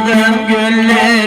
Açmadım güller